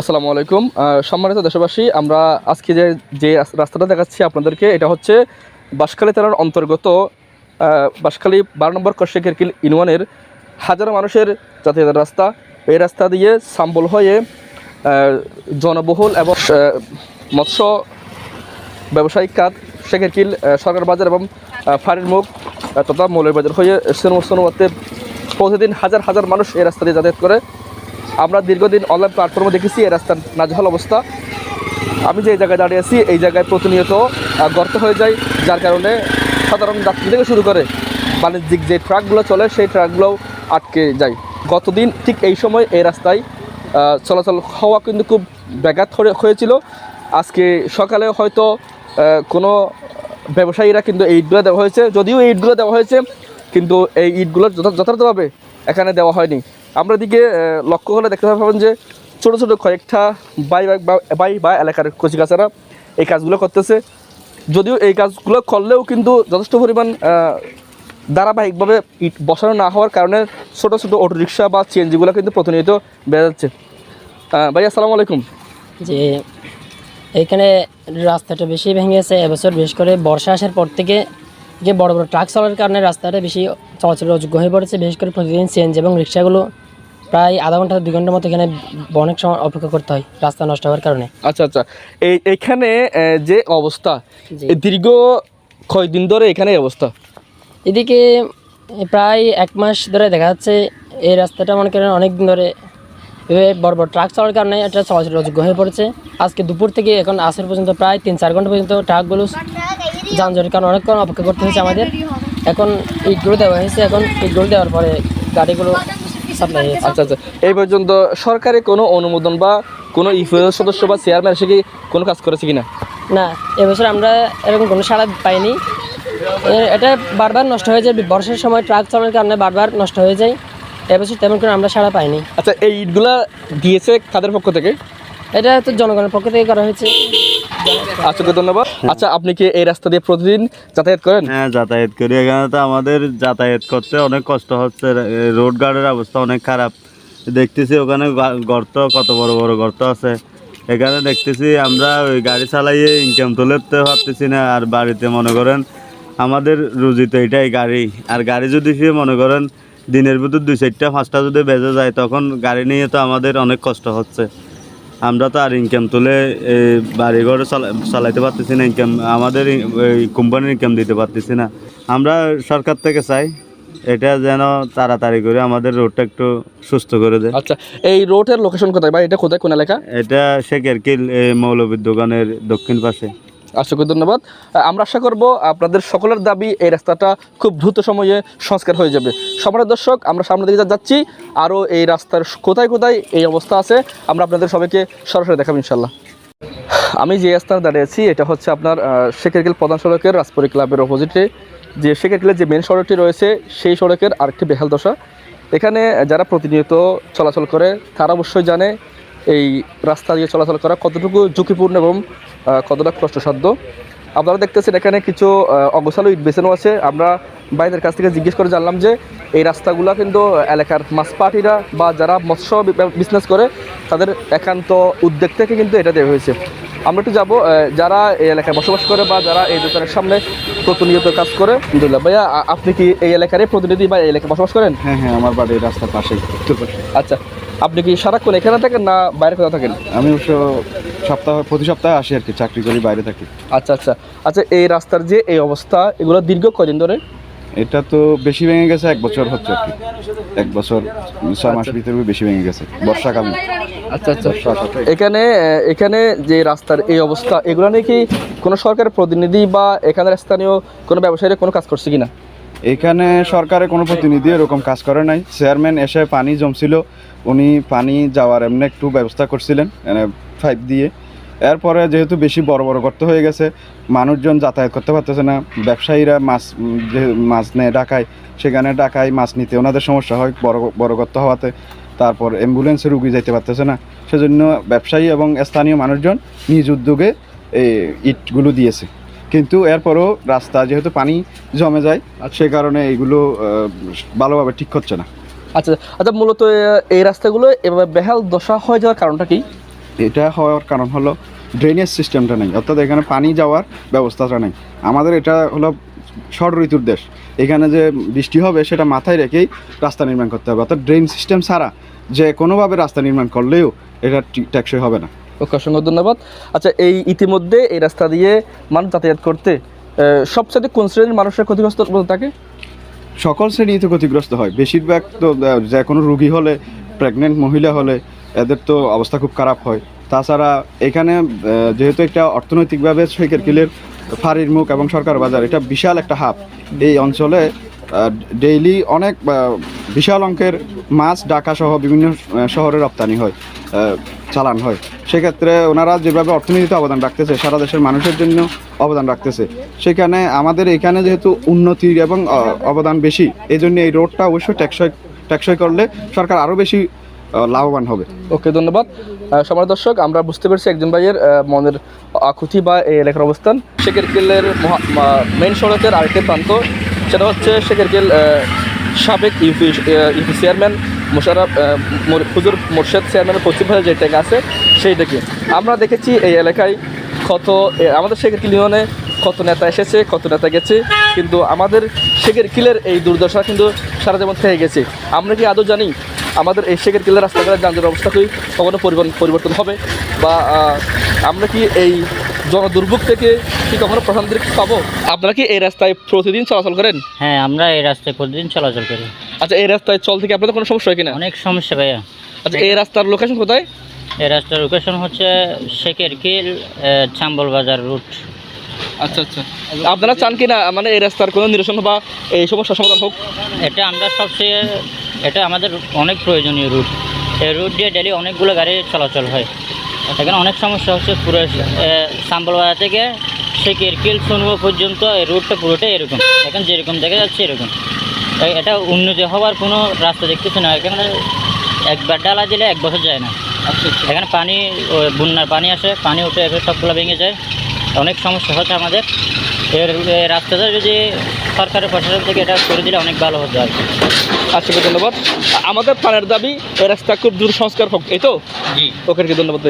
আসসালামু আলাইকুম। সম্মানিত দেশবাসী, আমরা আজকে যে যে রাস্তাটা দেখাচ্ছি আপনাদেরকে, এটা হচ্ছে বাঁশখালী থানার অন্তর্গত বাঁশখালী বারো নম্বর কশেকের কিল ইউনিয়নের হাজারো মানুষের যাতায়াতের রাস্তা। এই রাস্তা দিয়ে সাম্বল হয়ে জনবহুল এবং মৎস্য ব্যবসায়িক কাজ শেখের কিল সরকার বাজার এবং ফাঁড়ির মুখ তথা মৌলের বাজার হয়ে সোনমতে প্রতিদিন হাজার হাজার মানুষ এই রাস্তা দিয়ে যাতায়াত করে। আমরা দীর্ঘদিন অনলাইন প্ল্যাটফর্মে দেখেছি এই রাস্তার নাজহল অবস্থা। আমি যে জায়গায় দাঁড়িয়ে আছি, এই জায়গায় প্রতিনিয়ত গর্ত হয়ে যায়, যার কারণে সাধারণ যাত্রী থেকে শুরু করে বাণিজ্যিক যে ট্রাকগুলো চলে, সেই ট্রাকগুলোও আটকে যায়। গতদিন ঠিক এই সময় এই রাস্তায় চলাচল হওয়া কিন্তু খুব ব্যাঘাত হয়ে- হয়েছিল। আজকে সকালে হয়তো কোনো ব্যবসায়ীরা কিন্তু এই ইটগুলো দেওয়া হয়েছে, যদিও এই ইটগুলো দেওয়া হয়েছে, কিন্তু এই ইটগুলো যথা- যথাযথভাবে এখানে দেওয়া হয়নি। আমরা দিকে লক্ষ্য হলে দেখতে পাবেন যে ছোটো ছোটো কয়েকটা বাই বাই বা এলাকার কচিকাচারা এই কাজগুলো করতেছে। যদিও এই কাজগুলো করলেও কিন্তু যথেষ্ট পরিমাণ ধারাবাহিকভাবে ইট বসানো না হওয়ার কারণে ছোটো ছোটো অটোরিকশা বা সিএনজিগুলো কিন্তু প্রতিনিয়ত বেড়ে যাচ্ছে। ভাই আসসালামু আলাইকুম। যে এখানে রাস্তাটা বেশি ভেঙে গেছে এবছর বিশেষ করে বর্ষা আসার পর থেকে যে বড় বড় ট্রাক চলার কারণে রাস্তাটা বেশি চলাচলের অযোগ্য হয়ে পড়েছে। বিশেষ করে প্রতিদিন সিএনজি এবং রিক্সাগুলো প্রায় আধা ঘণ্টা দুই ঘণ্টার মতো এখানে অনেক সময় অপেক্ষা করতে হয় রাস্তা নষ্ট হওয়ার কারণে। আচ্ছা আচ্ছা। এই এখানে যে অবস্থা দীর্ঘ কয়দিন ধরে এখানে অবস্থা? এদিকে প্রায় এক মাস ধরে দেখা যাচ্ছে এই রাস্তাটা মনে করেন অনেক দিন ধরে এভাবে বড় বড় ট্রাক চলার কারণে এটা চলাচলের অযোগ্য হয়ে পড়েছে। আজকে দুপুর থেকে এখন আসর পর্যন্ত প্রায় তিন চার ঘণ্টা পর্যন্ত ট্রাকগুলো যানজটের কারণে অনেকক্ষণ অপেক্ষা করতে হয়েছে আমাদের। এখন ইটগুলো দেওয়া হয়েছে এখন ইটগুলো দেওয়ার পরে গাড়িগুলো সাপ্লাই আচ্ছা আচ্ছা। এই পর্যন্ত সরকারি কোনো অনুমোদন বা কোনো ইউপিএল সদস্য বা চেয়ারম্যান এসে কি কোনো কাজ করেছে কিনা? না এবছর আমরা এরকম কোনো সাড়া পাইনি। এটা বারবার নষ্ট হয়ে যায় বর্ষার সময় ট্রাক চলার কারণে বারবার নষ্ট হয়ে যায়। এবছর তেমন করে আমরা সাড়া পাইনি। আচ্ছা এই ইটগুলা দিয়েছে কাদের পক্ষ থেকে? এটা তো জনগণের পক্ষ থেকে করা হয়েছে। আচ্ছা ধন্যবাদ। আচ্ছা আপনি কি এই রাস্তা দিয়ে প্রতিদিন যাতায়াত করেন? হ্যাঁ যাতায়াত করি। এখানে তো আমাদের যাতায়াত করতে অনেক কষ্ট হচ্ছে। রোড গার্ডের অবস্থা অনেক খারাপ। দেখতেছি ওখানে গর্ত, কত বড় বড় গর্ত আছে। এখানে দেখতেছি আমরা ওই গাড়ি চালাইয়ে ইনকাম তুলতে পারতেছি না। আর বাড়িতে মনে করেন, আমাদের রুজি তো এটাই গাড়ি। আর গাড়ি যদি সে মনে করেন, দিনের ভিতর দুই চারটা, পাঁচটা যদি বেজে যায়, তখন গাড়ি নিয়ে তো আমাদের অনেক কষ্ট হচ্ছে। আমরা তো আর ইনকাম তুলে বাড়িঘর চালা- চালাইতে পারতেছি না ইনকাম আমাদের এই কোম্পানির ইনকাম দিতে পারতেছি না। আমরা সরকার থেকে চাই এটা যেন তাড়াতাড়ি করে আমাদের রোডটা একটু সুস্থ করে দেয়। আচ্ছা এই রোডের লোকেশন কোথায় বা এটা কোথায়? কোন এলাকা? এটা শেখের কিল মৌলবীর দোকানের দক্ষিণ পাশে। ওকে, ধন্যবাদ। আমরা আশা করব আপনাদের সকলের দাবি এই রাস্তাটা খুব দ্রুত সময়ে সংস্কার হয়ে যাবে। সম্রাট দর্শক আমরা সামনের দিকে যাচ্ছি আরও এই রাস্তার কোথায় কোথায় এই অবস্থা আছে আমরা আপনাদের সবাইকে সরাসরি দেখাবো ইনশাল্লাহ আমি যে স্থানে দাঁড়িয়ে আছি এটা হচ্ছে আপনার আহ, শেখেরকিল প্রধান সড়কের রাজপুরি ক্লাবের অপোজিটে যে শেখেরকিলের যে মেন সড়কটি রয়েছে সেই সড়কের আরেকটি বেহাল দশা। এখানে যারা প্রতিনিয়ত চলাচল করে তারা অবশ্যই জানে এই রাস্তা দিয়ে চলাচল করা কতটুকু ঝুঁকিপূর্ণ এবং কতটা কষ্টসাধ্য? আপনারা দেখতেছেন এখানে কিছু অগোছালো ইট বেছানো আছে। আমরা বাইরের কাছ থেকে জিজ্ঞেস করে জানলাম যে এই রাস্তাগুলো কিন্তু এলাকার মাছ পাটিরা বা যারা মৎস্য বিজনেস করে তাদের একান্ত উদ্যোগ থেকে কিন্তু এটা দেওয়া হয়েছে। আমরা একটু যাব যারা এই এলাকায় বসবাস করে বা যারা এই দোকানের সামনে প্রতিনিয়ত কাজ করে আলহামদুলিল্লাহ। ভাইয়া আপনি কি এই এলাকারই প্রতিনিধি বা এই এলাকায় বসবাস করেন? হ্যাঁ হ্যাঁ আমার বাড়ির রাস্তার পাশেই। আচ্ছা আপনি কি সারাক্ষণ এখানে থাকেন না বাইরে কোথাও থাকেন? আমি অবশ্য সপ্তাহ প্রতি সপ্তাহে আসি আর কি চাকরি করি বাইরে থাকি। আচ্ছা আচ্ছা। আচ্ছা এই রাস্তার যে এই অবস্থা এগুলো দীর্ঘ কদিন ধরে? এটা তো বেশি ভেঙে গেছে এক বছর হচ্ছে আর কি। এক বছর ছয় মাস ভিতরে বেশি ভেঙে গেছে বর্ষাকাল। আচ্ছা আচ্ছা। এখানে এখানে যে রাস্তার এই অবস্থা এগুলো নিয়ে কি কোনো সরকারের প্রতিনিধি বা এখানের স্থানীয় কোনো ব্যবসায়ীরা কোনো কাজ করছে কিনা? এখানে সরকারের কোনো প্রতিনিধি এরকম কাজ করে নাই। চেয়ারম্যান এসে পানি জমছিল, উনি পানি যাওয়ার এমনি একটু ব্যবস্থা করছিলেন পাইপ দিয়ে। এরপরে যেহেতু বেশি বড় বড় গর্ত হয়ে গেছে, মানুষজন যাতায়াত করতে পারতেছে না। ব্যবসায়ীরা মাছ মাছ নেয় ঢাকায়, সেখানে ঢাকায় মাছ নিতে ওনাদের সমস্যা হয় বড় বড় গর্ত হওয়াতে। তারপর অ্যাম্বুলেন্সে রুগী যাইতে পারতেছে না। সেজন্য ব্যবসায়ী এবং স্থানীয় মানুষজন নিজ উদ্যোগে এই ইটগুলো দিয়েছে। কিন্তু এরপরও রাস্তা যেহেতু পানি জমে যায় সে কারণে এইগুলো ভালোভাবে ঠিক হচ্ছে না। আচ্ছা আচ্ছা মূলত এই রাস্তাগুলো এভাবে বেহাল দশা হয়ে যাওয়ার কারণটা কি? এটা হওয়ার কারণ হলো ড্রেনেজ সিস্টেমটা নেই অর্থাৎ এখানে পানি যাওয়ার ব্যবস্থাটা নেই। আমাদের এটা হলো ষড় ঋতুর দেশ এখানে যে বৃষ্টি হবে সেটা মাথায় রেখেই রাস্তা নির্মাণ করতে হবে। অর্থাৎ ড্রেন সিস্টেম ছাড়া যে কোনোভাবে রাস্তা নির্মাণ করলেও এটা টেকসই হবে না। ওকে, অসংখ্য ধন্যবাদ। আচ্ছা এই ইতিমধ্যে এই রাস্তা দিয়ে মানুষ যাতায়াত করতে সবচেয়ে কোন শ্রেণির মানুষের ক্ষতিগ্রস্ত বলতে থাকে? সকল শ্রেণীতে ক্ষতিগ্রস্ত হয়। বেশিরভাগ তো যে কোনো রুগী হলে প্রেগনেন্ট মহিলা হলে, এদের তো অবস্থা খুব খারাপ হয়। তাছাড়া এখানে যেহেতু একটা অর্থনৈতিকভাবে সৈকেরকিলের ফাঁড়ির মুখ এবং সরকার বাজার, এটা বিশাল একটা হাব। এই অঞ্চলে ডেইলি অনেক বিশাল অঙ্কের মাছ ঢাকা সহ বিভিন্ন শহরে রপ্তানি হয়। চালান হয়। সেক্ষেত্রে ওনারা যেভাবে অর্থনীতিতে অবদান রাখতেছে, সারা দেশের মানুষের জন্য অবদান রাখতেছে। সেখানে আমাদের এখানে যেহেতু উন্নতির এবং অবদান বেশি এই জন্য এই রোডটা অবশ্যই টেকসই টেকসই করলে সরকার আরও বেশি লাভবান হবে। ওকে, ধন্যবাদ। সবার দর্শক, আমরা বুঝতে পেরেছি একজন ভাইয়ের মনের আকুতি বা এই এলাকার অবস্থান। শেখের কিলের মেইন সড়কের আরেকটি প্রান্ত। সেটা হচ্ছে শেখের কিল সাবেক ইউপি ইউপি চেয়ারম্যান মোশারফ হুজুর মোর্শেদ চেয়ারম্যানের পশ্চিম ভাগে যে টেক আছে, সেই দিকে আমরা দেখেছি এই এলাকায় কত আমাদের শেখের কিল ইউনিয়নে কত নেতা এসেছে কত নেতা গেছে, কিন্তু আমাদের শেখের কিলের এই দুর্দশা কিন্তু সারা জীবন থেকে গেছে। আমরা কি আদৌ জানি আমাদের এই শেখের কিলের রাস্তাঘাটের যানজটের অবস্থা কি কখনো পরিবর্তন হবে? বা আমরা কি এই জনদুর্ভোগ থেকে কি কখনো প্রধানদের পাবো? আপনারা কি এই রাস্তায় প্রতিদিন চলাচল করেন? হ্যাঁ আমরা এই রাস্তায় প্রতিদিন চলাচল করি। আচ্ছা এই রাস্তায় চল থেকে আপনাদের কোনো সমস্যা হয় কিনা? অনেক সমস্যা ভাইয়া। আচ্ছা এই রাস্তার লোকেশন কোথায়? এই রাস্তার লোকেশন হচ্ছে শেখের কিল চাম্বল বাজার রুট আচ্ছা আচ্ছা। আপনারা চান কি না মানে এই রাস্তার কোনো নিরসন বা এই সমস্যার সমাধান হোক। এটা আমরা সবচেয়ে এটা আমাদের অনেক প্রয়োজনীয় রুট এই রুট দিয়ে ডেলি অনেকগুলো গাড়ি চলাচল হয়। এখানে অনেক সমস্যা হচ্ছে পুরো শাম্বলবাজার থেকে শেখের কিল সুনবো পর্যন্ত এই রুটটা পুরোটাই এরকম। এখন যেরকম দেখা যাচ্ছে এরকম। এটা উন্নতি হওয়ার কোনো রাস্তা দেখতেছে না। এখানে একবার ডালা দিলে এক বছর যায় না। আচ্ছা আচ্ছা। এখানে পানি বন্যার পানি আসে পানি উঠে সবগুলো ভেঙে যায়। অনেক সমস্যা হচ্ছে আমাদের। এর রাস্তাটা যদি সরকারের প্রশাসন থেকে এটা করে দিলে অনেক ভালো হতো আর কি। আচ্ছা ধন্যবাদ। আমাদের প্রাণের দাবি এই রাস্তা খুব দূর সংস্কার হোক এই তো? জি। ওকে ধন্যবাদ